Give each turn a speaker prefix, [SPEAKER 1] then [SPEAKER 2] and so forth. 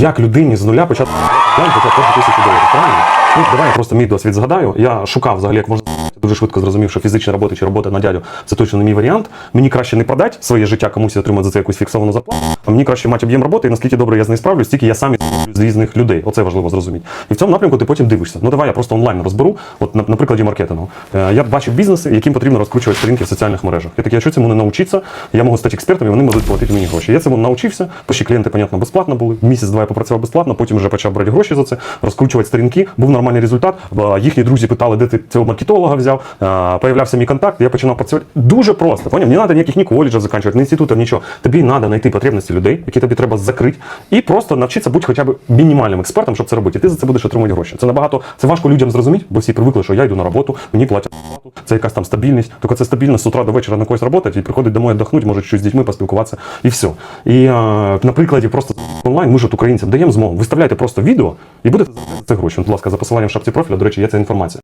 [SPEAKER 1] Як людині з нуля почати першу тисячу доларів, правильно? Ну, давай я просто мій досвід згадаю. Я шукав взагалі, як можна дуже швидко зрозумів, що фізична робота чи робота на дядю це точно не мій варіант. Мені краще не продати своє життя комусь отримати за це якусь фіксовану зарплату. А мені краще мати об'єм роботи, і наскільки добре я з нею справлюсь, стільки я сам з різних людей. Оце важливо зрозуміти. І в цьому напрямку ти потім дивишся. Ну давай я просто онлайн розберу. От на, на прикладі маркетингу. Е, я бачив бізнеси, яким потрібно розкручувати сторінки в соціальних мережах. Я такий, якщо цьому не навчитися, я можу стати експертом, і вони можуть платити мені гроші. Я цьому навчився, перші клієнти, понятно, безплатно були. Місяць-два я попрацював безплатно, потім вже почав брати гроші за це, розкручувати сторінки. Був нормальний результат. Е, Їхні друзі питали, де ти цього маркетолога взяв. Е, Появлявся мій контакт, я починав працювати. Дуже просто. Поняв? Не треба ніяких ні коледжів закінчувати, ні інститутів, нічого. Тобі треба знайти потребності людей, які тобі треба закрити, і просто навчитися бути хоча б мінімальним експертом, щоб це робити. І ти за це будеш отримувати гроші. Це набагато це важко людям зрозуміти, бо всі привикли, що я йду на роботу, мені платять це якась там стабільність. Тільки це стабільність з утра до вечора на когось роботи, і приходить домой віддохнути, може щось з дітьми поспілкуватися, і все. І е, на прикладі просто онлайн ми ж от українцям даємо змогу. Виставляйте просто відео і будете заробляти за це гроші. Будь ласка, за посиланням в шапці профіля, до речі, є ця інформація.